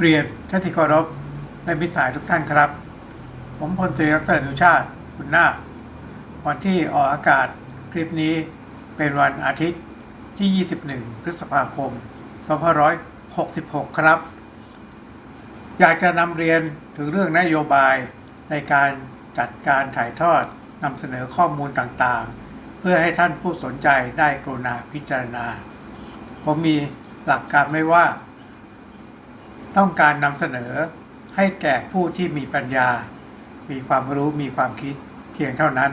เรียนท่านที่เคารพและมิตรสายทุกท่านครับ ผมพลตรีดรอนุชาติคุณนาควันที่ออกอากาศคลิปนี้เป็นวันอาทิตย์ที่ 21 พฤษภาคม 2566 ครับ อยากจะนำเรียนถึงเรื่องนโยบายในการจัดการถ่ายทอดนำเสนอข้อมูลต่างๆ เพื่อให้ท่านผู้สนใจได้กรุณาพิจารณา ผมมีหลักการไม่ว่า ต้องการนำเสนอให้แก่ผู้ที่มีปัญญา มีความรู้มีความคิดเพียงเท่านั้น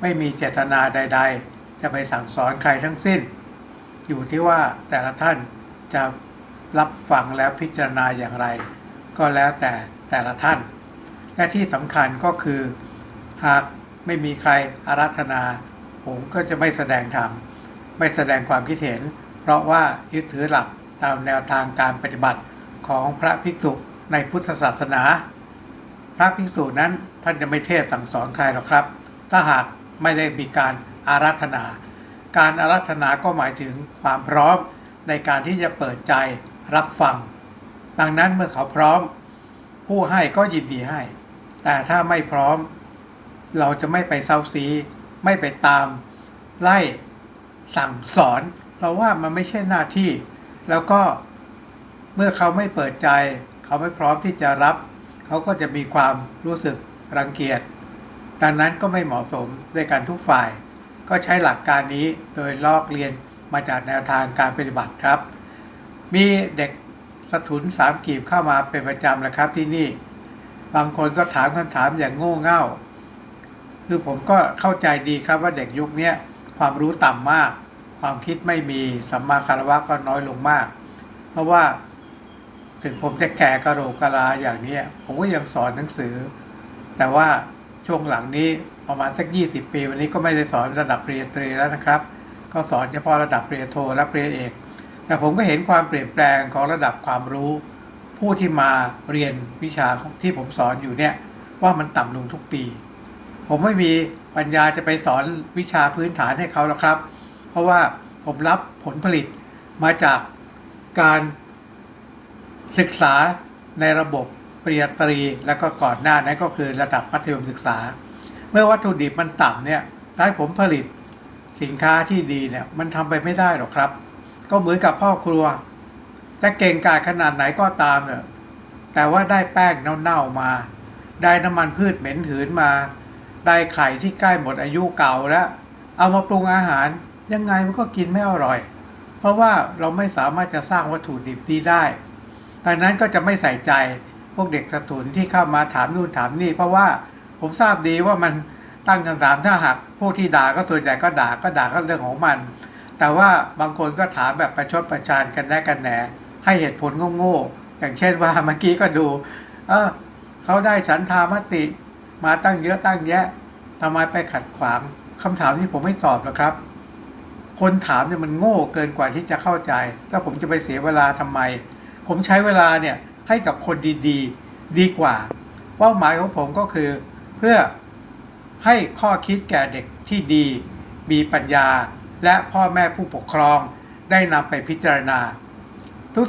ไม่มีเจตนาใด ๆ จะไปสั่งสอนใครทั้งสิ้น อยู่ที่ว่าแต่ละท่านจะรับฟังและพิจารณาอย่างไร ก็แล้วแต่แต่ละท่าน และที่สำคัญก็คือ หากไม่มีใครอารัธนา ผมก็จะไม่แสดงธรรมไม่แสดงความคิดเห็น เพราะว่ายึดถือหลักตามแนวทางการปฏิบัติ ของพระภิกษุในพุทธศาสนา พระภิกษุนั้นท่านจะไม่เทศสั่งสอนใครหรอกครับ ถ้าหากไม่ได้มีการอารัธนา การอารัธนาก็หมายถึงความพร้อมในการที่จะเปิดใจรับฟัง ดังนั้นเมื่อเขาพร้อม ผู้ให้ก็ยินดีให้ แต่ถ้าไม่พร้อม เราจะไม่ไปเซาซี ไม่ไปตาม ไล่สั่งสอน เราว่ามันไม่ใช่หน้าที่ แล้วก็ เมื่อเขาไม่เปิดใจ เขาไม่พร้อมที่จะรับ เขาก็จะมีความรู้สึกรังเกียจดังนั้นก็ไม่เหมาะสมด้วยกันทุกฝ่าย ก็ใช้หลักการนี้โดยลอกเรียนมาจากแนวทางการปฏิบัติครับ มีเด็กสถุนสามกีบเข้ามาเป็นประจำแล้วครับที่นี่ บางคนก็ถามคำถามอย่างโง่เง่า คือผมก็เข้าใจดีครับว่าเด็กยุคนี้ความรู้ต่ำมาก ความคิดไม่มีสัมมาคารวะก็น้อยลงมาก เพราะว่า ถึงผมจะแก่กระโหลกกะลาอย่างนี้ผมก็ยังสอนหนังสือ แต่ว่าช่วงหลังนี้ประมาณสัก 20 ปี วันนี้ก็ไม่ได้สอนระดับปริญญาตรีแล้วนะครับ ก็สอนเฉพาะระดับปริญญาโทและปริญญาเอก แต่ผมก็เห็นความเปลี่ยนแปลงของระดับความรู้ ผู้ที่มาเรียนวิชาที่ผมสอนอยู่เนี่ยว่ามันต่ำลงทุกปี ผมไม่มีปัญญาจะไปสอนวิชาพื้นฐานให้เขาแล้วครับ เพราะว่าผมรับผลผลิตมาจากการ ศึกษาในระบบปริญญาตรี แล้วก็ก่อนหน้านั้นก็คือระดับมัธยมศึกษา เมื่อวัตถุดิบมันต่ำเนี่ยถ้าผมผลิตสินค้าที่ดีเนี่ยมันทำไปไม่ได้หรอกครับ ก็เหมือนกับพ่อครัวจะเก่งกาจขนาดไหนก็ตามเนอะแต่ว่าได้แป้งเน่าๆมา ได้น้ำมันพืชเหม็นหืนมา ได้ไข่ที่ใกล้หมดอายุเก่าแล้ว เอามาปรุงอาหารยังไงมันก็กินไม่อร่อย เพราะว่าเราไม่สามารถจะสร้างวัตถุดิบดีได้ ดังนั้นก็จะไม่ใส่ใจพวกเด็กสถุนที่เข้ามาถามนู่นถามนี่ เพราะว่าผมทราบดีว่ามันตั้งคำถามถ้าหากพวกที่ด่าก็ส่วนใหญ่ก็ด่าก็ด่าก็เรื่องของมัน แต่ว่าบางคนก็ถามแบบประชดประชานกันแน่กันแหนให้เหตุผลโง่ๆอย่างเช่นว่าเมื่อกี้ก็ดู เออเขาได้ฉันทามติมาตั้งเยอะตั้งแยะทำไมไปขัดขวางคำถามนี้ผมไม่ตอบหรอกครับ คนถามเนี่ยมันโง่เกินกว่าที่จะเข้าใจ แล้วผมจะไปเสียเวลาทำไม ผมใช้เวลาเนี่ยให้กับคนดีๆ ดีกว่า เป้าหมายของผมก็คือ เพื่อให้ข้อคิดแก่เด็กที่ดี มีปัญญา และพ่อแม่ผู้ปกครอง ได้นำไปพิจารณา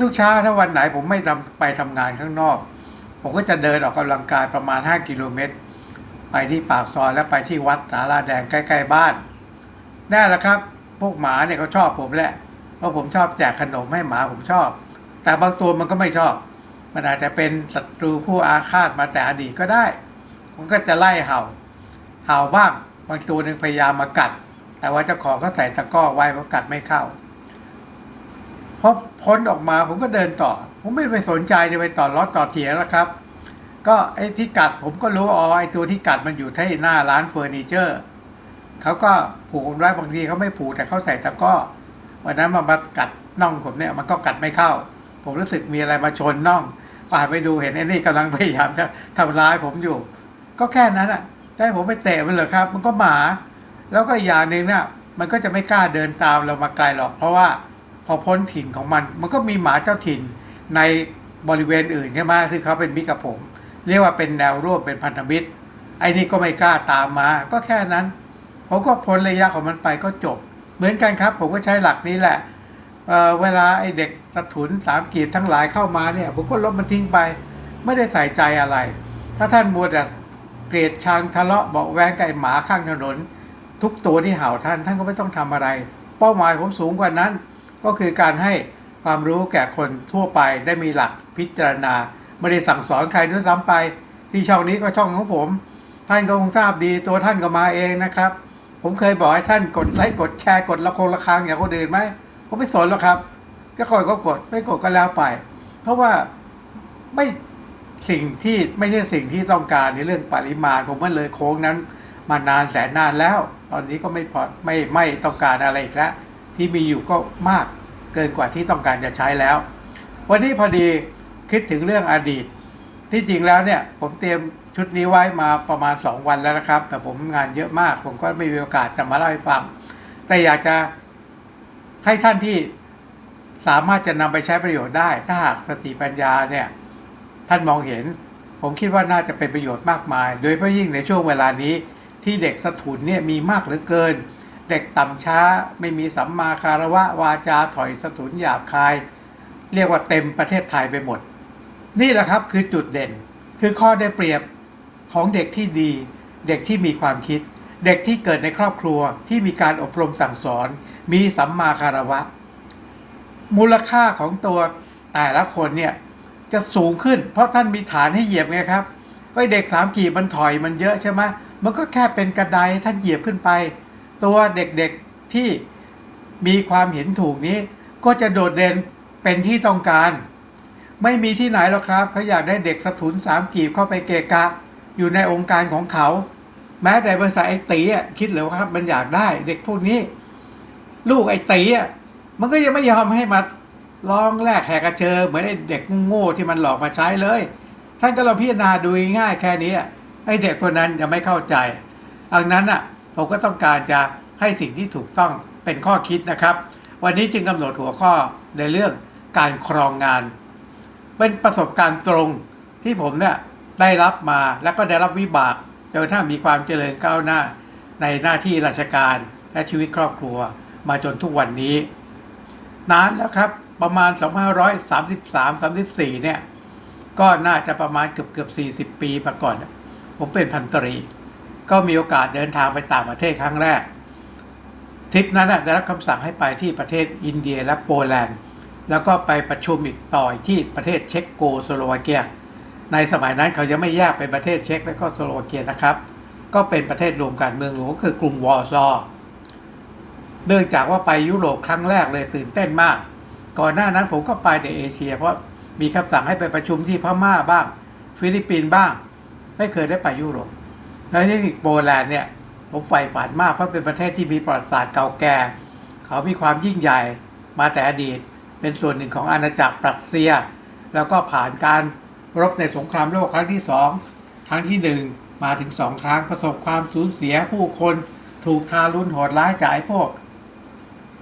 ทุกๆเช้าถ้าวันไหนผมไม่ทำไปทำงานข้างนอก ผมก็จะเดินออกกำลังกายประมาณ 5 กิโลเมตร ไปที่ปากซอยและไปที่วัดสาราแดงใกล้ๆบ้านแน่ละครับ พวกหมาเนี่ยเขาชอบผมแหละ เพราะผมชอบแจกขนมให้หมาผมชอบ แต่บางตัวมันก็ไม่ชอบ มันอาจจะเป็นศัตรูผู้อาฆาตมาแต่อดีตก็ได้ มันก็จะไล่เห่า เห่าบ้างบางตัวหนึ่งพยายามมากัด แต่ว่าเจ้าของก็ใส่ตะก้อไว้เพราะกัดไม่เข้าพอพ้นออกมาผมก็เดินต่อ ผมไม่ไปสนใจจะไปต่อล้อต่อเถียงแล้วครับ ก็ไอ้ที่กัดผมก็รู้อ๋อไอ้ตัวที่กัดมันอยู่ที่หน้าร้านเฟอร์นิเจอร์เขาก็ผูกมันไว้บางทีเขาไม่ผูกแต่เขาใส่ตะก้อวันนั้นมันมากัดน่องผมเนี่ยมันก็กัดไม่เข้า ผมรู้สึกมีอะไรมาชนน่องก็หันไปดูเห็นไอ้นี่กำลังพยายามจะทำร้ายผมอยู่ ก็แค่นั้นอะจะให้ผมไปเตะมันเหรอครับ มันก็หมา แล้วก็อีกอย่างหนึ่งเนี่ยมันก็จะไม่กล้าเดินตามเรามาไกลหรอก เพราะว่าพอพ้นถิ่นของมัน มันก็มีหมาเจ้าถิ่นในบริเวณอื่นใช่ไหมที่เขาเป็นมิตรกับผม เรียกว่าเป็นแนวร่วมเป็นพันธมิตร ไอ้นี่ก็ไม่กล้าตามมา ก็แค่นั้น ผมก็พ้นระยะของมันไปก็จบ เหมือนกันครับ ผมก็ใช้หลักนี้แหละ เเวลาไอ้เด็กสะถุนสามกีบทั้งหลายเข้ามาเนี่ยผมก็ลบมันทิ้งไป ไม่ได้ใส่ใจอะไร ถ้าท่านมัวแต่เกลียดชังทะเลาะเบาแวงกับไอ้หมาข้างถนน ทุกตัวที่เห่าท่านท่านก็ไม่ต้องทำอะไร เป้าหมายผมสูงกว่านั้น ก็คือการให้ความรู้แก่คนทั่วไปได้มีหลักพิจารณา ไม่ได้สั่งสอนใครด้วยซ้ำไป ที่ช่องนี้ก็ช่องของผม ท่านก็คงทราบดีตัวท่านก็มาเองนะครับ ผมเคยบอกให้ท่านกดไลค์กดแชร์กดละคงละครังอย่างคนอื่นไหม ผมไม่สนหรอกครับ ก็กดก็กดไม่กดก็แล้วไป เพราะว่าไม่สิ่งที่ไม่ใช่สิ่งที่ต้องการในเรื่องปริมาณ ผมมันเลยโค้งนั้น มานานแสนนานแล้ว ตอนนี้ก็ไม่พอไม่ไม่ต้องการอะไรอีกแล้วที่มีอยู่ก็มากเกินกว่าที่ต้องการจะใช้แล้ว วันนี้พอดีคิดถึงเรื่องอดีต ที่จริงแล้วเนี่ย ผมเตรียมชุดนี้ไว้มาประมาณ 2 วันแล้วนะครับ แต่ผมงานเยอะมาก ผมก็ไม่มีโอกาสจะมาเล่าให้ฟัง แต่อยากจะ ให้ท่านที่สามารถจะนำไปใช้ประโยชน์ได้ ถ้าหากสติปัญญาเนี่ย ท่านมองเห็น ผมคิดว่าน่าจะเป็นประโยชน์มากมาย โดยเฉพาะยิ่งในช่วงเวลานี้ที่เด็กสถุนเนี่ยมีมากเหลือเกิน เด็กต่ำช้าไม่มีสัมมาคารวะวาจาถอยสถุนหยาบคาย เรียกว่าเต็มประเทศไทยไปหมด นี่แหละครับคือจุดเด่น คือข้อได้เปรียบของเด็กที่ดี เด็กที่มีความคิด เด็กที่เกิดในครอบครัวที่มีการอบรมสั่งสอน มีสัมมาคารวะ มูลค่าของตัวแต่ละคนเนี่ยจะสูงขึ้น เพราะท่านมีฐานให้เหยียบไงครับ ก็เด็กสามกีบมันถอยมันเยอะใช่ไหมมันก็แค่เป็นกระไดท่านเหยียบขึ้นไป ตัวเด็กๆที่มีความเห็นถูกนี้ ก็จะโดดเด่นเป็นที่ต้องการ ไม่มีที่ไหนหรอกครับ เขาอยากได้เด็กสถุนสามกีบเข้าไปเกะกะ อยู่ในองค์การของเขา แม้แต่บริษัทไอ้ตีอะคิดเหรือว่ามันอยากได้ เด็กพวกนี้ ลูกไอ้ตีอะมันก็ยังไม่ยอมให้มาลองแลกแหกกระเชอเหมือนไอ้เด็กโง่ที่มันหลอกมาใช้เลย ท่านก็ลองพิจารณาดูง่ายแค่นี้อะไอ้เด็กคนนั้นยังไม่เข้าใจดังนั้นอะผมก็ต้องการจะให้สิ่งที่ถูกต้องเป็นข้อคิดนะครับ วันนี้จึงกำหนดหัวข้อในเรื่องการครองงาน เป็นประสบการณ์ตรงที่ผมเนี่ยได้รับมาแล้วก็ได้รับวิบาก จนกระทั่งมีความเจริญก้าวหน้าในหน้าที่ราชการและชีวิตครอบครัวมาจนทุกวันนี้ นานแล้วครับประมาณ 2533-34 เนี่ย ก็น่าจะประมาณเกือบเกือบ40 ปีมาก่อน ผมเป็นพันตรี ก็มีโอกาสเดินทางไปต่างประเทศครั้งแรกทริปนั้นได้รับคำสั่งให้ไปที่ประเทศอินเดียและโปแลนด์ แล้วก็ไปประชุมอีกต่อที่ประเทศเช็กโกสโลวาเกีย ในสมัยนั้นเขายังไม่แยกเป็นประเทศเช็กและก็สโลวาเกียนะครับ ก็เป็นประเทศรวมกันเมืองหลวงก็คือกรุงวอร์ซอเนื่องจากว่าไปยุโรปครั้งแรกเลยตื่นเต้นมาก ก่อนหน้านั้นผมก็ไปในเอเชีย เพราะมีคำสั่งให้ไปประชุมที่พม่าบ้าง ฟิลิปปินส์บ้าง ไม่เคยได้ไปยุโรปแล้วที่โปแลนด์เนี่ยผมใฝ่ฝันมากเพราะเป็นประเทศที่มีประวัติศาสตร์เก่าแก่ เขามีความยิ่งใหญ่มาแต่อดีต เป็นส่วนหนึ่งของอาณาจักรปรัสเซีย แล้วก็ผ่านการ รบในสงครามโลกครั้งที่สองครั้งที่หนึ่งมาถึงสองครั้งประสบความสูญเสียผู้คนถูกทารุณโหดร้ายจากไอ้พวก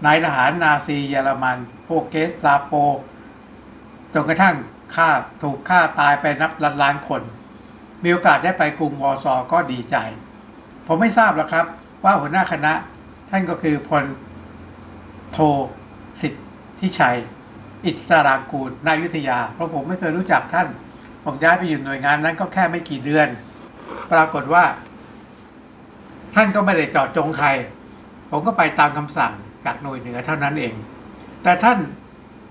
นายทหารนาซีเยอรมัน พวกเกสตาโปจนกระทั่งฆ่าถูกฆ่าตายไปนับล้านล้านคน มีโอกาสได้ไปกรุงวอร์ซอก็ดีใจ ผมไม่ทราบหรอกครับ ว่าหัวหน้าคณะท่านก็คือพลโทสิทธิชัย อิสรางกูลนายุทธยา เพราะผมไม่เคยรู้จักท่าน ผมย้ายไปอยู่หน่วยงานนั้นก็แค่ไม่กี่เดือน ปรากฏว่า ท่านก็ไม่ได้เจาะจงใคร ผมก็ไปตามคำสั่งจากหน่วยเหนือเท่านั้นเอง แต่ท่าน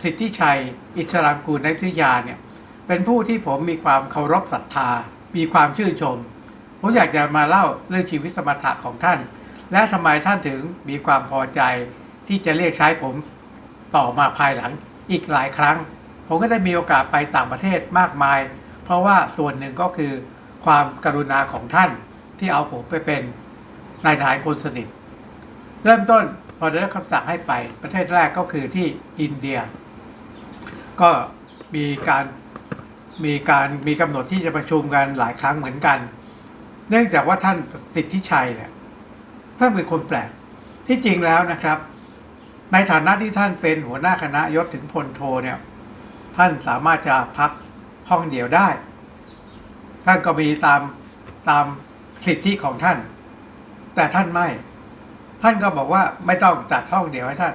สิทธิชัย อิสรางกูลนายุทยาเนี่ย เป็นผู้ที่ผมมีความเคารพศรัทธา มีความชื่นชม ผมอยากจะมาเล่าเรื่องชีวิตสมถะของท่าน และทำไมท่านถึงมีความพอใจที่จะเรียกใช้ผมต่อมาภายหลังอีกหลายครั้ง ผมก็ได้มีโอกาสไปต่างประเทศมากมาย เพราะว่าส่วนหนึ่งก็คือความกรุณาของท่านที่เอาผมไปเป็นนายทหารคนสนิท เริ่มต้นพอได้รับคำสั่งให้ไปประเทศแรกก็คือที่อินเดีย ก็มีการมีการมีกำหนดที่จะประชุมกันหลายครั้งเหมือนกัน เนื่องจากว่าท่านสิทธิชัยเนี่ยท่านเป็นคนแปลกที่จริงแล้วนะครับ ในฐานะที่ท่านเป็นหัวหน้าคณะยศถึงพลโทเนี่ยท่านสามารถจะพัก ห้องเดียวได้ ท่านก็มีตามตามสิทธิของท่าน แต่ท่านไม่ ท่านก็บอกว่าไม่ต้องจัดห้องเดียวให้ท่าน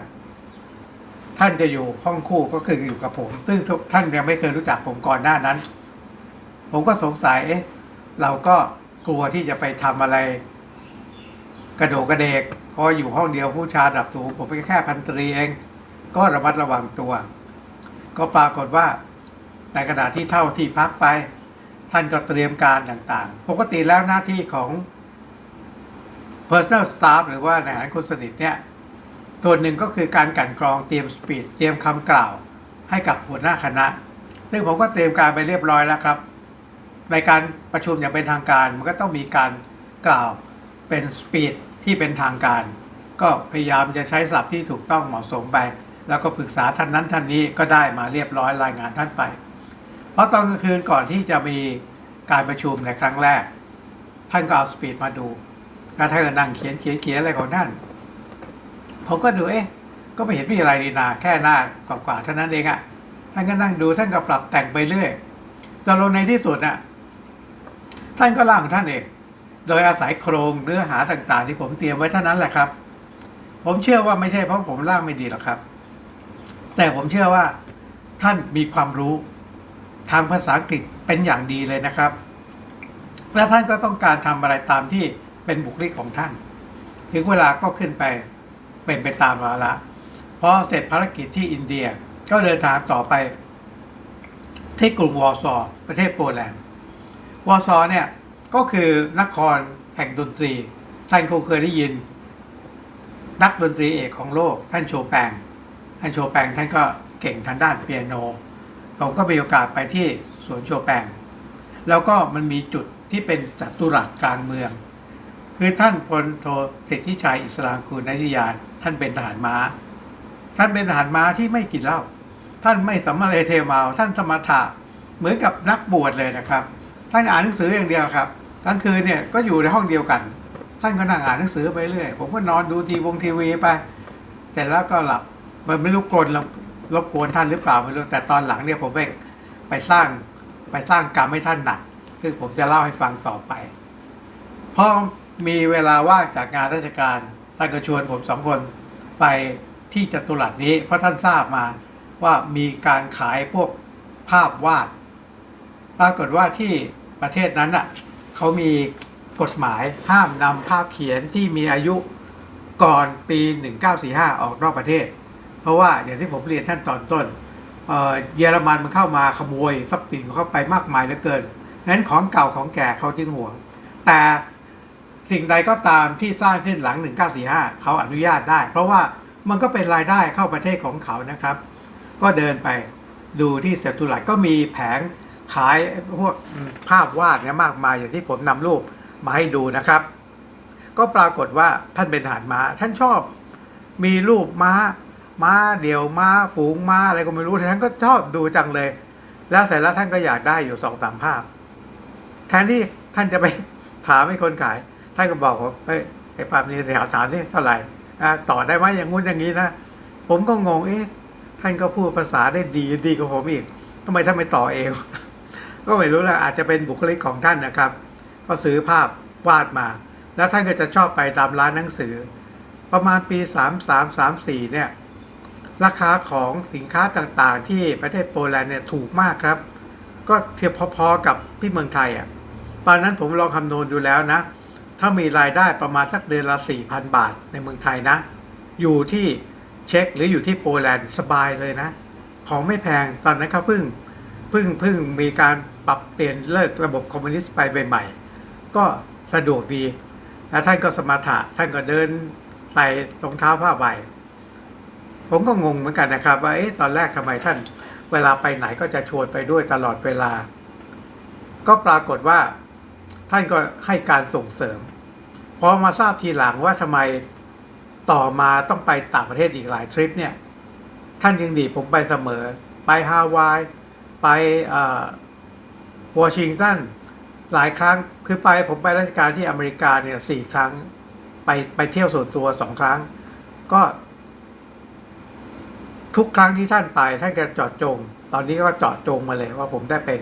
ท่านจะอยู่ห้องคู่ก็คืออยู่กับผม ซึ่งท่านยังไม่เคยรู้จักผมก่อนหน้านั้น ผมก็สงสัยเอ๊ะเราก็กลัวที่จะไปทำอะไร กระโดดกระเดกพออยู่ห้องเดียวผู้ชายระดับสูง ผมเป็นแค่พันตรีเอง ก็ระมัดระวังตัว ก็ปรากฏว่า ในขณะที่เท่าที่พักไป ท่านก็เตรียมการต่างๆ ปกติแล้วหน้าที่ของ personal staff หรือว่าในหารคนสนิทเนี่ยตัวหนึ่งก็คือการกันกรองเตรียมสปีดเตรียมคำกล่าว ให้กับหัวหน้าคณะ ซึ่งผมก็เตรียมการไปเรียบร้อยแล้วครับ ในการประชุมอย่างเป็นทางการมันก็ต้องมีการกล่าวเป็นสปีดที่เป็นทางการ ก็พยายามจะใช้ศัพท์ที่ถูกต้องเหมาะสมไป แล้วก็ปรึกษาท่านนั้นท่านนี้ก็ได้มาเรียบร้อยรายงานท่านไป เพราะตอนกลางคืนก่อนที่จะมีการประชุมในครั้งแรก ท่านก็เอาสปีดมาดูแล้วท่านก็นั่งเขียนเขียนเขียนอะไรของท่านผมก็ดูเอ๊ะก็ไม่เห็นมีอะไรดีนาแค่หน้ากว่าๆเท่านั้นเองอะ่ะท่านก็นั่งดูท่านก็ปรับแต่งไปเรื่อยจนลงในที่สุดน่ะท่านก็ร่างของท่านเอง โดยอาศัยโครงเนื้อหาต่างๆ ที่ผมเตรียมไว้เท่านั้นแหละครับ ผมเชื่อว่าไม่ใช่เพราะผมร่างไม่ดีหรอกครับ แต่ผมเชื่อว่าท่านมีความรู้ ทางภาษาอังกฤษเป็นอย่างดีเลยนะครับ และท่านก็ต้องการทำอะไรตามที่เป็นบุคลิกของท่าน ถึงเวลาก็ขึ้นไปเป็นไปตามวาระพอเสร็จภารกิจที่อินเดียก็เดินทางต่อไป ที่กรุงวอร์ซอประเทศโปแลนด์วอร์ซอเนี่ยก็คือนครแห่งดนตรี ท่านคงเคยได้ยิน นักดนตรีเอกของโลกท่านโชแปงท่านโชแปงท่านก็เก่งทางด้านเปียโน ผมก็มีโอกาสไปที่สวนโชแปงแล้วก็มันมีจุดที่เป็นจัตุรัสกลางเมือง คือท่านพลโทสิทธิชัยอิสลามกุลนัยยานท่านเป็นทหารม้า ท่านเป็นทหารม้าที่ไม่กินเหล้าท่านไม่สัมมาเลเทเมา ท่านสมถะเหมือนกับนักบวชเลยนะครับ ท่านอ่านหนังสืออย่างเดียวครับกลางคืนเนี่ยก็อยู่ในห้องเดียวกัน ท่านก็นั่งอ่านหนังสือไปเรื่อยผมก็นอนดูทีวงทีวีไปเสร็จแล้วก็หลับมันไม่รู้กลน รบกวนท่านหรือเปล่าไม่รู้แต่ตอนหลังเนี่ยผมไปไปสร้างไปสร้างกรรมให้ท่านหนัก ซึ่งผมจะเล่าให้ฟังต่อไปพอมีเวลาว่างจากงานราชการท่านก็ชวนผมสองคนไปที่จตุรัสนี้ เพราะท่านทราบมาว่ามีการขายพวกภาพวาด ปรากฏว่าที่ประเทศนั้นอะเขามีกฎหมายห้ามนำภาพเขียนที่มีอายุก่อนปี 1945 ออกนอกประเทศ เพราะว่าอย่างที่ผมเรียนท่านตอนต้นเยอรมันมันเข้ามาขโมยทรัพย์สินของเขาไปมากมายเหลือเกินนั้นของเก่าของแก่เขาจึงห่วง แต่สิ่งใดก็ตามที่สร้างขึ้นหลัง 1945 เขาอนุญาตได้ เพราะว่ามันก็เป็นรายได้เข้าประเทศของเขานะครับ ก็เดินไปดูที่เซตุรัสก็มีแผงขายพวกภาพวาดเนี่ยมากมายอย่างที่ผมนำรูปมาให้ดูนะครับ ก็ปรากฏว่าท่านเป็นทหารม้าท่านชอบมีรูปม้า ม้าเดี่ยวม้าฝูงม้าอะไรก็ไม่รู้ท่านก็ชอบดูจังเลย แล้วเสร็จแล้วท่านก็อยากได้อยู่สองสามภาพ แทนที่ท่านจะไปถามให้คนขาย ท่านก็บอกว่าเอ้ไอ้ภาพนี้เสียหานี่เท่าไหร่ต่อได้ไหมอย่างงู้นอย่างนี้นะผมก็งงเอ๊ะท่านก็พูดภาษาได้ดีดีกว่าผมอีกทำไมท่านไม่ต่อเอง ก็ไม่รู้แหละอาจจะเป็นบุคลิกของท่านนะครับ ก็ซื้อภาพวาดมา แล้วท่านก็จะชอบไปตามร้านหนังสือ ประมาณปี 33 34เนี่ย ราคาของสินค้าต่างๆ ที่ประเทศโปแลนด์เนี่ยถูกมากครับ ก็เทียบพอๆกับที่เมืองไทยอะตอนนั้นผมลองคำนวณดูแล้วนะ ถ้ามีรายได้ประมาณสักเดือนละ 4,000 บาทในเมืองไทยนะ อยู่ที่เช็กหรืออยู่ที่โปแลนด์สบายเลยนะ ของไม่แพงตอนนั้นเขาเพิ่งเพิ่งเพิ่งมีการปรับเปลี่ยนเลิกระบบคอมมิวนิสต์ไปใหม่ๆ ก็สะดวกดี แล้วท่านก็สมถะท่านก็เดินใส่รองเท้าผ้าใบ ผมก็งงเหมือนกันนะครับ ว่าเอ๊ะตอนแรกทำไมท่าน เวลาไปไหนก็จะชวนไปด้วยตลอดเวลา ก็ปรากฏว่า ท่านก็ให้การส่งเสริมพอมาทราบทีหลังว่าทำไมต่อมาต้องไปต่างประเทศอีกหลายทริปเนี่ย ท่านยังดีผมไปเสมอ ไปฮาวาย ไปวอชิงตันหลายครั้งคือไปผมไปราชการที่อเมริกาเนี่ยสี่ครั้ง ไปไปเที่ยวส่วนตัวสองครั้ง ก็ ทุกครั้งที่ท่านไปท่านก็เจอดจง ตอนนี้ก็เจาะจงมาเลยว่าผมได้เป็น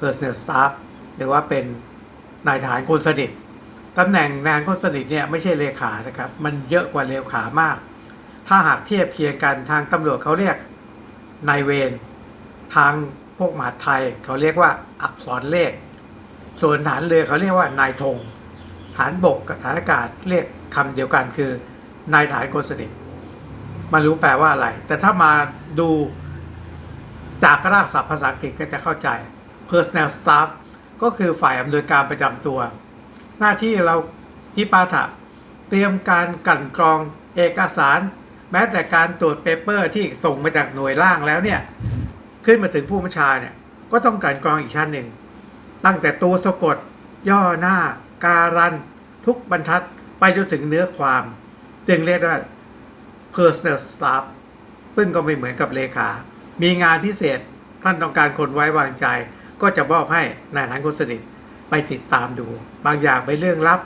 personal staff หรือว่าเป็นนายทหารคนสนิทตำแหน่งนายคนสนิทเนี่ยไม่ใช่เลขานะครับ มันเยอะกว่าเลขามาก ถ้าหากเทียบเคียงกันทางตำรวจเขาเรียกนายเวรทางพวกมหาไทยเขาเรียกว่าอักษรเลข ส่วนฐานเรือเขาเรียกว่านายธงฐานบกกับฐานอากาศเรียกคำเดียวกันคือนายฐานคนสนิท มารู้แปลว่าอะไร แต่ถ้ามาดูจากรากศัพท์ภาษาอังกฤษก็จะเข้าใจ personal staff ก็คือฝ่ายอำนวยการประจำตัว หน้าที่เราที่ปาถะเตรียมการกันกรองเอกสาร แม้แต่การตรวจเปเปอร์ที่ส่งมาจากหน่วยล่างแล้วเนี่ย ขึ้นมาถึงผู้บัญชาเนี่ย ก็ต้องกันกรองอีกชั้นหนึ่ง ตั้งแต่ตัวสะกด ย่อหน้า การัน ทุกบรรทัดไปจนถึงเนื้อความ จึงเรียกว่า personal staff ซึ่งก็ไม่เหมือนกับเลขา มีงานพิเศษท่านต้องการคนไว้วางใจ ก็จะมอบให้นายทหารคนสนิทไปติดตามดู บางอย่างเป็นเรื่องลับ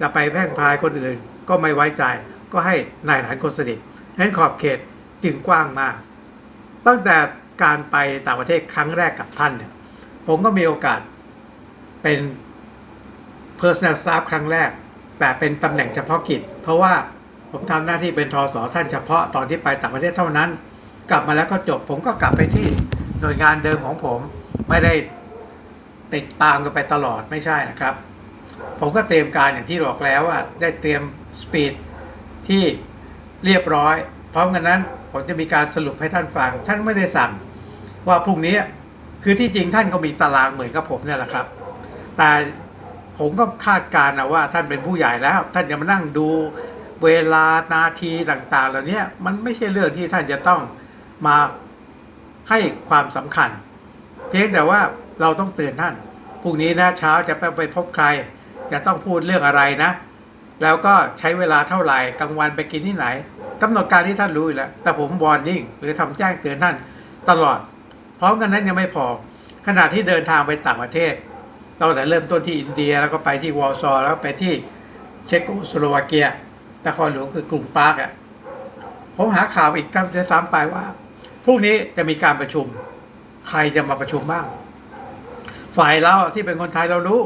จะไปแพร่งพรายคนอื่น ก็ไม่ไว้ใจ ก็ให้นายทหารคนสนิทฉะนั้นขอบเขตจึงกว้างมาก ตั้งแต่การไปต่างประเทศครั้งแรกกับท่านเนี่ยผมก็มีโอกาสเป็น personal staff ครั้งแรกแต่เป็นตำแหน่งเฉพาะกิจ เพราะว่า ผมทำหน้าที่เป็นทอสอท่านเฉพาะตอนที่ไปต่างประเทศเท่านั้น กลับมาแล้วก็จบ ผมก็กลับไปที่หน่วยงานเดิมของผมไม่ได้ติดตามกันไปตลอดไม่ใช่นะครับ ผมก็เตรียมการอย่างที่บอกแล้วว่า ได้เตรียมสปีดที่เรียบร้อย พร้อมกันนั้น ผมจะมีการสรุปให้ท่านฟัง ท่านไม่ได้สั่งว่าพรุ่งนี้คือที่จริงท่านก็มีตารางเหมือนกับผมเนี่ยแหละครับ แต่ผมก็คาดการณ์นะว่าท่านเป็นผู้ใหญ่แล้ว ท่านจะมานั่งดู เวลานาทีต่างๆ เหล่านี้มันไม่ใช่เรื่องที่ท่านจะต้องมาให้ความสำคัญ เพียงแต่ว่าเราต้องเตือนท่านพรุ่งนี้นะเช้าจะไปไปพบใคร จะต้องพูดเรื่องอะไรนะ แล้วก็ใช้เวลาเท่าไหร่กลางวันไปกินที่ไหนกำหนดการที่ท่านรู้อยู่แล้ว แต่ผมวอร์นิ่งหรือทำแจ้งเตือนท่านตลอด พร้อมกันนั้นยังไม่พอขณะที่เดินทางไปต่างประเทศเราแต่เริ่มต้นที่อินเดียแล้วก็ไปที่วอลซอแล้วไปที่เชโกสโลวาเกีย นครหลวงคือกรุงปรากอะผมหาข่าวอีกตั้งแต่ซ้ำไปว่าพรุ่งนี้จะมีการประชุม ใครจะมาประชุมบ้าง ฝ่ายเราที่เป็นคนไทยเรารู้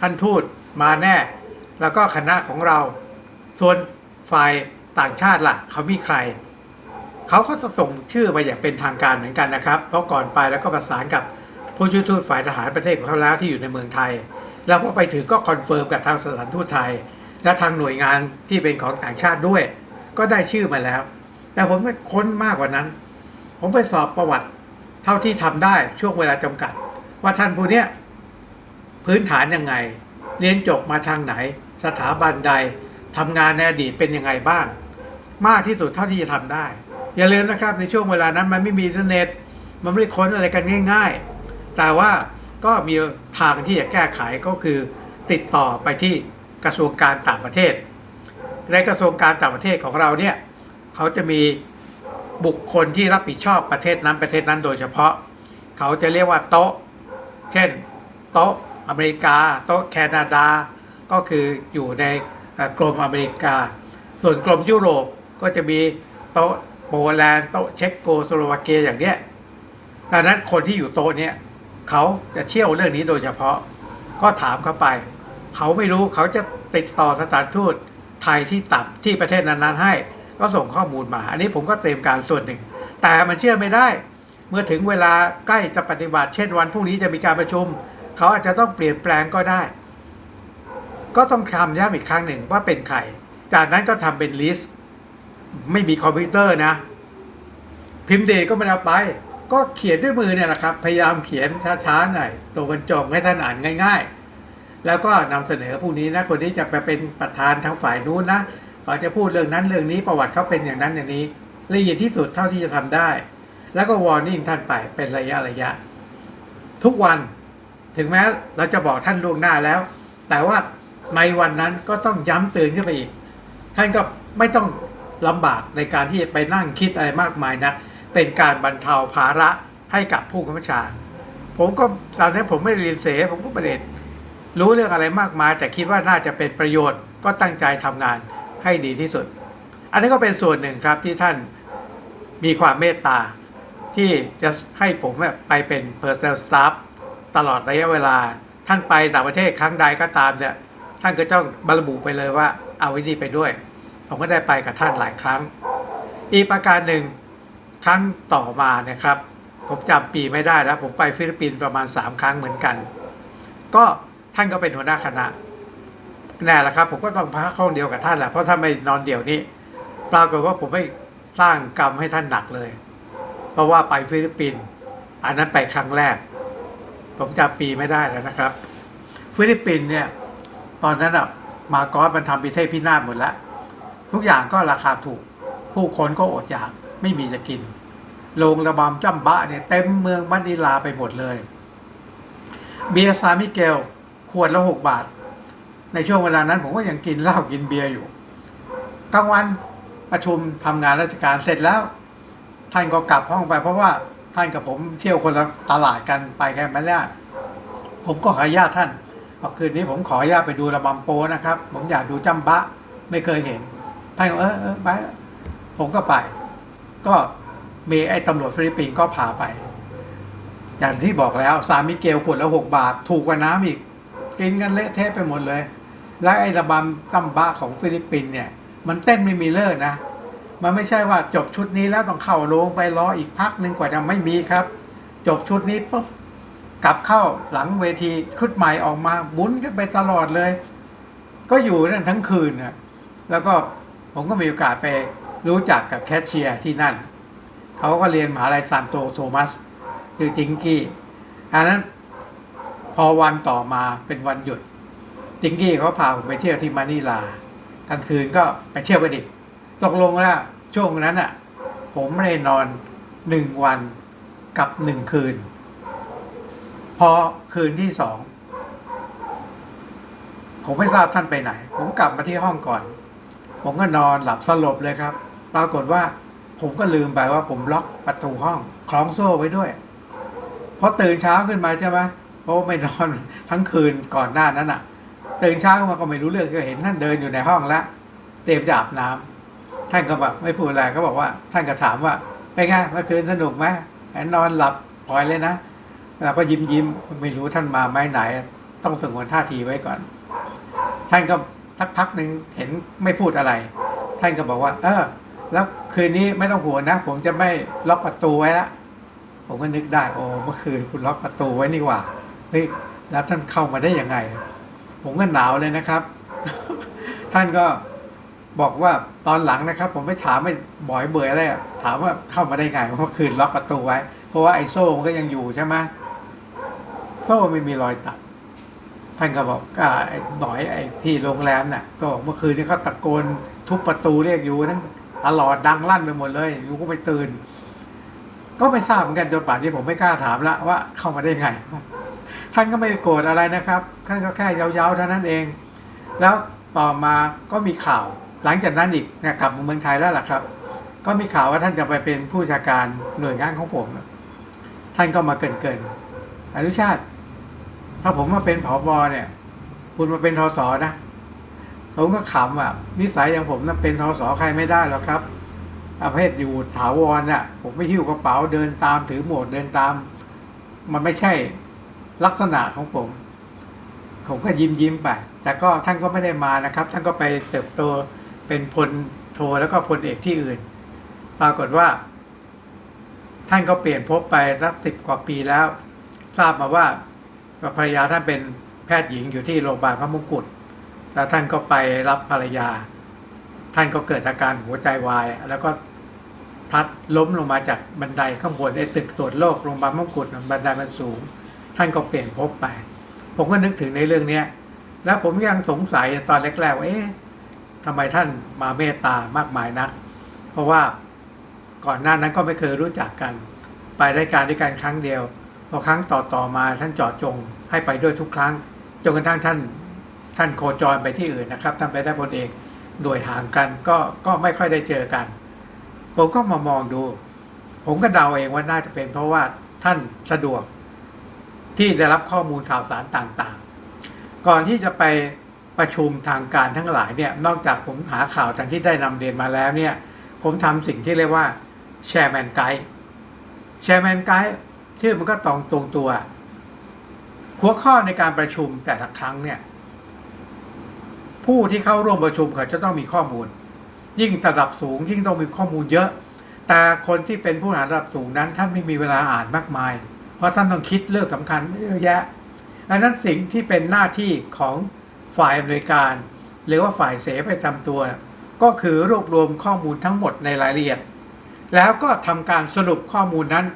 ท่านทูตมาแน่ แล้วก็คณะของเรา ส่วนฝ่ายต่างชาติล่ะ เขามีใคร เขาก็จะส่งชื่อไปอย่างเป็นทางการเหมือนกันนะครับ เพราะก่อนไปแล้วก็ประสานกับผู้ช่วยทูตฝ่ายทหารประเทศของเขาแล้วที่อยู่ในเมืองไทย แล้วพอไปถึงก็คอนเฟิร์มกับทางสถานทูตไทย และทางหน่วยงานที่เป็นของต่างชาติด้วย ก็ได้ชื่อมาแล้ว แต่ผมก็ค้นมากกว่านั้น ผมไปสอบประวัติ เท่าที่ทำได้ช่วงเวลาจำกัด ว่าท่านผู้นี้พื้นฐานยังไง เรียนจบมาทางไหน สถาบันใดทำงานในอดีตเป็นยังไงบ้าง มากที่สุดเท่าที่จะทำได้ อย่าลืมนะครับในช่วงเวลานั้นมันไม่มีอินเทอร์เน็ต มันไม่ได้ค้นอะไรกันง่าย ๆ แต่ว่าก็มีทางที่จะแก้ไขก็คือติดต่อไปที่ กระทรวงการต่างประเทศ ในกระทรวงการต่างประเทศของเราเนี่ยเขาจะมีบุคคลที่รับผิดชอบประเทศนั้นประเทศนั้นโดยเฉพาะ เขาจะเรียกว่าโต๊ะ เช่น โต๊ะอเมริกา โต๊ะแคนาดา ก็คืออยู่ในกรมอเมริกา ส่วนกรมยุโรปก็จะมีโต๊ะโปแลนด์โต๊ะเช็กโกสโลวาเกียอย่างเนี้ยดังนั้นคนที่อยู่โต๊ะเนี้ยเขาจะเชี่ยวเรื่องนี้โดยเฉพาะ ก็ถามเข้าไป เขาไม่รู้เขาจะติดต่อสถานทูตไทยที่ตับที่ประเทศนั้นๆให้ ก็ส่งข้อมูลมา อันนี้ผมก็เตรียมการส่วนหนึ่ง แต่มันเชื่อไม่ได้ เมื่อถึงเวลาใกล้จะปฏิบัติ เช่นวันพรุ่งนี้จะมีการประชุม เขาอาจจะต้องเปลี่ยนแปลงก็ได้ ก็ต้องทำย้ำอีกครั้งหนึ่งว่าเป็นใคร จากนั้นก็ทำเป็นลิสต์ไม่มีคอมพิวเตอร์นะ พิมพ์เดก็ไม่เอาไป ก็เขียนด้วยมือเนี่ยนะครับ พยายามเขียนช้าๆหน่อยตัวบรรจงให้ท่านอ่านง่าย ๆ แล้วก็นำเสนอผู้นี้นะคนที่จะไปเป็นประธานทางฝ่ายนู้นนะเขาจะพูดเรื่องนั้นเรื่องนี้ประวัติเขาเป็นอย่างนั้นอย่างนี้ละเอียดที่สุดเท่าที่จะทำได้ แล้วก็วอร์นิ่งท่านไปเป็นระยะระยะ ทุกวันถึงแม้เราจะบอกท่านล่วงหน้าแล้ว แต่ว่าในวันนั้นก็ต้องย้ำเตือนขึ้นไปอีก ท่านก็ไม่ต้องลำบากในการที่จะไปนั่งคิดอะไรมากมายนะเป็นการบรรเทาภาระให้กับผู้กำกับชา ผมก็ตอนนี้ผมไม่เรียนเสผมก็ประเด็น รู้เรื่องอะไรมากมาย แต่คิดว่าน่าจะเป็นประโยชน์ก็ตั้งใจทำงานให้ดีที่สุด อันนี้ก็เป็นส่วนหนึ่งครับที่ท่านมีความเมตตา ที่จะให้ผมแบบไปเป็น personal staff ตลอดระยะเวลา ท่านไปต่างประเทศครั้งใดก็ตามเนี่ยท่านก็ต้องบรรบุไปเลยว่าเอาว้นี่ไปด้วย ผมก็ได้ไปกับท่านหลายครั้ง อีกประการหนึ่งครั้งต่อมาเนะครับ ผมจำปีไม่ได้แล้วผมไปฟิลิปปินส์ประมาณ 3 ครั้งเหมือนกัน ก็ ท่านก็เป็นหัวหน้าคณะแน่ละครับ ผมก็ต้องพักห้องเดียวกับท่านแหละเพราะถ้าไม่นอนเดี่ยวนี้ปรากฏว่าผมไม่สร้างกรรมให้ท่านหนักเลย เพราะว่าไปฟิลิปปินส์อันนั้นไปครั้งแรก ผมจำปีไม่ได้แล้วนะครับ ฟิลิปปินส์เนี่ย ตอนนั้นอะมาโกอสมันทำพิเทศพินาศหมดแล้วทุกอย่างก็ราคาถูก ผู้คนก็อดอยากไม่มีจะกินโรงระบำจ้ำบะเนี่ยเต็มเมืองมะนิลาไปหมดเลย เบียร์ซามิเกล ขวดละหกบาท ในช่วงเวลานั้นผมก็ยังกินเหล้ากินเบียร์อยู่กลางวันประชุมทำงานราชการเสร็จแล้ว ท่านก็กลับห้องไป เพราะว่าท่านกับผมเที่ยวคนละตลาดกันไปกันไม่ได้ผมก็ขออนุญาตท่านบอกคืนนี้ผมขออนุญาตไปดูระบำโปนะครับ ผมอยากดูจำบะไม่เคยเห็นท่านก็เออเออไปผมก็ไป ก็มีไอ้ตำรวจฟิลิปปินส์ก็พาไป อย่างที่บอกแล้วสามิเกลขวดละหกบาท ถูกกว่าน้ำอีก กินกันเละเทะไปหมดเลย และไอ้ระบำซัมบ้าของฟิลิปปินเนี่ย มันเต้นไม่มีเลิกนะ มันไม่ใช่ว่าจบชุดนี้แล้วต้องเข้าโรงไปรออีกพักหนึ่งกว่าจะไม่มีครับ จบชุดนี้ปุ๊บกลับเข้าหลังเวทีชุดใหม่ออกมาบุนกันไปตลอดเลย ก็อยู่นั่นทั้งคืนนะแล้วก็ผมก็มีโอกาสไปรู้จักกับแคชเชียร์ที่นั่น เขาก็เรียนมหาลัยซานโตโทมัสคือจิงกี้อันนั้น พอวันต่อมาเป็นวันหยุดจิงกี้เขาพาผมไปเที่ยวที่มะนิลากลางคืนก็ไปเที่ยวกันอีกตกลงแล้วช่วงนั้นอะ ผมไม่ได้นอนหนึ่งวันกับหนึ่งคืน พอคืนที่สองผมไม่ทราบท่านไปไหน ผมกลับมาที่ห้องก่อน ผมก็นอนหลับสลบเลยครับ ปรากฏว่าผมก็ลืมไปว่าผมล็อกประตูห้องคล้องโซ่ไว้ด้วยพอตื่นเช้าขึ้นมาใช่ไหม เพราะไม่นอนทั้งคืนก่อนหน้านั้นอะตื่นเช้าขึ้นมาก็ไม่รู้เรื่องก็เห็นท่านเดินอยู่ในห้องแล้วเตรียมจะอาบน้ำท่านก็แบบไม่พูดอะไรก็บอกว่า ท่านก็ถามว่าเป็นไงเมื่อคืนสนุกไหมแอนนอนหลับปล่อยเลยนะเราก็ยิ้มยิ้มไม่รู้ท่านมาไหมไหน ต้องสงวนท่าทีไว้ก่อน ท่านก็สักพักหนึ่งเห็นไม่พูดอะไร ท่านก็บอกว่า เออ แล้วคืนนี้ไม่ต้องห่วงนะ ผมจะไม่ล็อกประตูไว้ละผมก็นึกได้โอ้เมื่อคืนคุณล็อกประตูไว้นี่หว่า ฮ้ยแล้วท่านเข้ามาได้ยังไง ผมก็หนาวเลยนะครับ ท่านก็บอกว่าตอนหลังนะครับ ผมไม่ถามไม่บ่อยเบื่ออะไรถามว่าเข้ามาได้ไงเมื่อคืนล็อกประตูไว้ เพราะว่าไอ้โซ่มันก็ยังอยู่ใช่ไหมโซ่ไม่มีรอยตัดท่านก็บอกก็ไอ้หน่อยไอ้ที่โรงแรมน่ะก็บอกเมื่อคืนนี้เขาตะโกนทุบประตูเรียกอยู่นั้นตลอดดังลั่นไปหมดเลยอยู่ก็ไปตื่น ก็ไม่ทราบเหมือนกันจนป่านนี้ผมไม่กล้าถามละว่าเข้ามาได้ไง ท่านก็ไม่โกรธอะไรนะครับ ท่านก็แค่เย้าๆเท่านั้นเอง แล้วต่อมาก็มีข่าว หลังจากนั้นอีกเนี่ยกลับมาเมืองไทยแล้วล่ะครับ ก็มีข่าวว่าท่านจะไปเป็นผู้จัดการหน่วยงานของผม ท่านก็มาเกินเกินๆอนุชาติ ถ้าผมมาเป็นผอบอเนี่ย คุณมาเป็นทศนะผมก็ขำอะนิสัยอย่างผมนั้นเป็นทศใครไม่ได้หรอกครับประเภทอยู่ถาวรน่ะ ผมไม่หิ้วกระเป๋าเดินตามถือหมวกเดินตาม มันไม่ใช่ ลักษณะของผม ผมก็ยิ้มยิ้มไป แต่ก็ท่านก็ไม่ได้มานะครับ ท่านก็ไปเติบโตเป็นพลโทแล้วก็พลเอกที่อื่น ปรากฏว่า ท่านก็เปลี่ยนภพไปรักสิบกว่าปีแล้ว ทราบมาว่าภรรยาท่านเป็นแพทย์หญิงอยู่ที่โรงพยาบาลพระมงกุฎแล้วท่านก็ไปรับภรรยา ท่านก็เกิดอาการหัวใจวาย แล้วก็พลัดล้มลงมาจากบันไดข้างบนไอ้ตึกตรวจโรคโรงพยาบาลมงกุฎบันไดมันสูง ท่านก็เปลี่ยนภพไป ผมก็นึกถึงในเรื่องเนี้ย แล้วผมยังสงสัยตอนแรกๆว่าเอ๊ะทำไมท่านมาเมตตามากมายนัก เพราะว่าก่อนหน้านั้นก็ไม่เคยรู้จักกัน ไปรายการด้วยกันครั้งเดียว พอครั้งต่อๆมาท่านจาะจงให้ไปด้วยทุกครั้ง จนกระทั่งท่านท่านโคจรไปที่อื่นนะครับท่านไปได้พลเอกโดยห่างกันก็ก็ไม่ค่อยได้เจอกัน ผมก็มามองดู ผมก็เดาเองว่าน่าจะเป็นเพราะว่าท่านสะดวก ที่ได้รับข้อมูลข่าวสารต่างๆ ก่อนที่จะไปประชุมทางการทั้งหลายเนี่ยนอกจากผมหาข่าวทางที่ได้นำเรียนมาแล้วเนี่ยผมทำสิ่งที่เรียกว่าแชร์แมนไกด์แชร์แมนไกด์ชื่อมันก็ตรงตรงตัว หัวข้อในการประชุมแต่ละครั้งเนี่ยผู้ที่เข้าร่วมประชุมเขาจะต้องมีข้อมูล ยิ่งระดับสูง ยิ่งต้องมีข้อมูลเยอะ แต่คนที่เป็นผู้หารระดับสูงนั้นท่านไม่มีเวลาอ่านมากมาย เพราะท่านต้องคิดเรื่องสำคัญเยอะแยะดังนั้นสิ่งที่เป็นหน้าที่ของฝ่ายอำนวยการ หรือว่าฝ่ายเสประจำตัว ก็คือรวบรวมข้อมูลทั้งหมดในรายละเอียด แล้วก็ทำการสรุปข้อมูลนั้น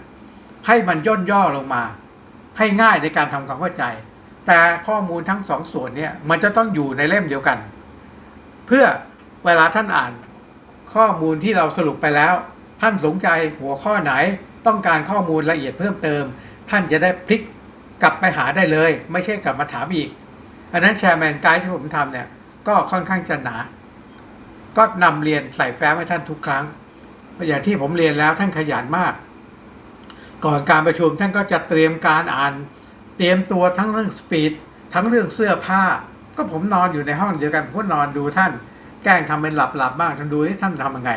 ให้มันย่นย่อลงมา ให้ง่ายในการทำความเข้าใจ แต่ข้อมูลทั้งสองส่วนเนี่ยมันจะต้องอยู่ในเล่มเดียวกัน เพื่อเวลาท่านอ่านข้อมูลที่เราสรุปไปแล้ว ท่านสนใจหัวข้อไหน ต้องการข้อมูลละเอียดเพิ่มเติม ท่านจะได้พลิกกลับไปหาได้เลย ไม่ใช่กลับมาถามอีก อันนั้นแชร์แมนไกด์ที่ผมทำเนี่ยก็ค่อนข้างจะหนา ก็นำเรียนใส่แฟ้มให้ท่านทุกครั้งอย่างที่ผมเรียนแล้วท่านขยันมาก ก่อนการประชุมท่านก็จะเตรียมการอ่าน เตรียมตัวทั้งเรื่องสปีดทั้งเรื่องเสื้อผ้า ก็ผมนอนอยู่ในห้องเดียวกันผมก็นอนดูท่าน แกล้งทำเป็นหลับหลับๆบ้างท่านดูที่ท่านทำยังไง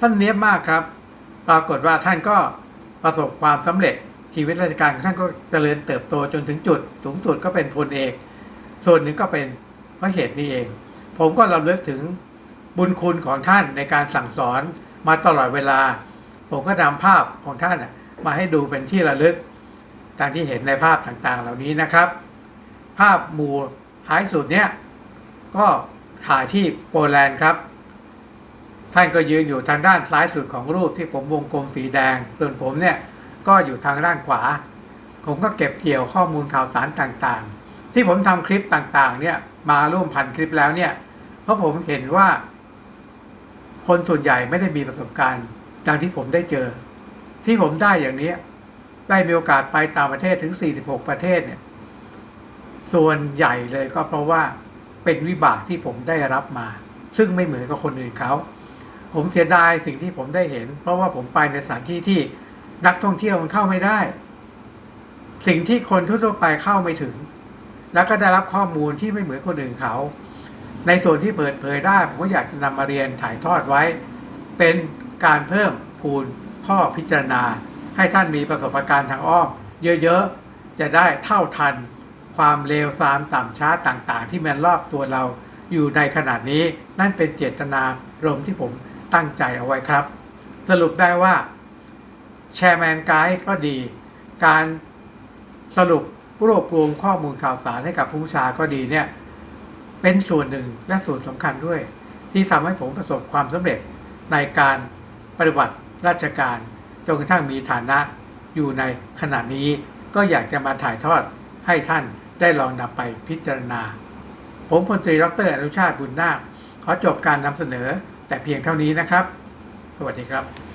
ท่านเนี้ยบมากครับ ปรากฏว่าท่านก็ ประสบความสำเร็จชีวิตราชการท่านก็เจริญเติบโตจนถึงจุดสูงสุดก็เป็นพลเอก ส่วนหนึ่งก็เป็นเพราะเหตุนี้เอง ผมก็ระลึกถึงบุญคุณของท่านในการสั่งสอนมาตลอดเวลา ผมก็นำภาพของท่านมาให้ดูเป็นที่ระลึกตามที่เห็นในภาพต่างๆ เหล่านี้นะครับ ภาพหมู่ท้ายสุดเนี่ยก็ถ่ายที่โปแลนด์ครับ ท่านก็ยืนอยู่ทางด้านซ้ายสุดของรูปที่ผมวงกลมสีแดง ส่วนผมเนี่ยก็อยู่ทางด้านขวา ผมก็เก็บเกี่ยวข้อมูลข่าวสารต่างๆ ที่ผมทำคลิปต่างๆ เนี่ยมาร่วมพันคลิปแล้วเนี่ย เพราะผมเห็นว่า คนส่วนใหญ่ไม่ได้มีประสบการณ์อย่างที่ผมได้เจอ ที่ผมได้อย่างนี้ได้มีโอกาสไปต่างประเทศถึง 46 ประเทศเนี่ย ส่วนใหญ่เลยก็เพราะว่าเป็นวิบากที่ผมได้รับมา ซึ่งไม่เหมือนกับคนอื่นเขา ผมเสียดายสิ่งที่ผมได้เห็น เพราะว่าผมไปในสถานที่ที่นักท่องเที่ยวมันเข้าไม่ได้ สิ่งที่คนทั่วไปเข้าไม่ถึง แล้วก็ได้รับข้อมูลที่ไม่เหมือนคนอื่นเขา ในส่วนที่เปิดเผยได้ ผมก็อยากจะนำมาเรียนถ่ายทอดไว้ เป็นการเพิ่มพูนข้อพิจารณา ให้ท่านมีประสบการณ์ทางอ้อม เยอะๆ จะได้เท่าทัน ความเลวทรามต่ำช้าต่างๆ ที่มันรอบตัวเราอยู่ในขณะนี้ นั่นเป็นเจตนารมที่ผม ตั้งใจเอาไว้ครับ สรุปได้ว่าแชร์แมนไกด์ก็ดี การสรุปรวบรวมข้อมูลข่าวสารให้กับผู้ชาก็ดีเนี่ย เป็นส่วนหนึ่งและส่วนสำคัญด้วย ที่ทำให้ผมประสบความสำเร็จในการปฏิบัติราชการจนกระทั่งมีฐานะอยู่ในขณะนี้ก็อยากจะมาถ่ายทอดให้ท่านได้ลองนำไปพิจารณา ผมพลตรีดรอนุชาติบุญนาคขอจบการนำเสนอ แต่เพียงเท่านี้นะครับ สวัสดีครับ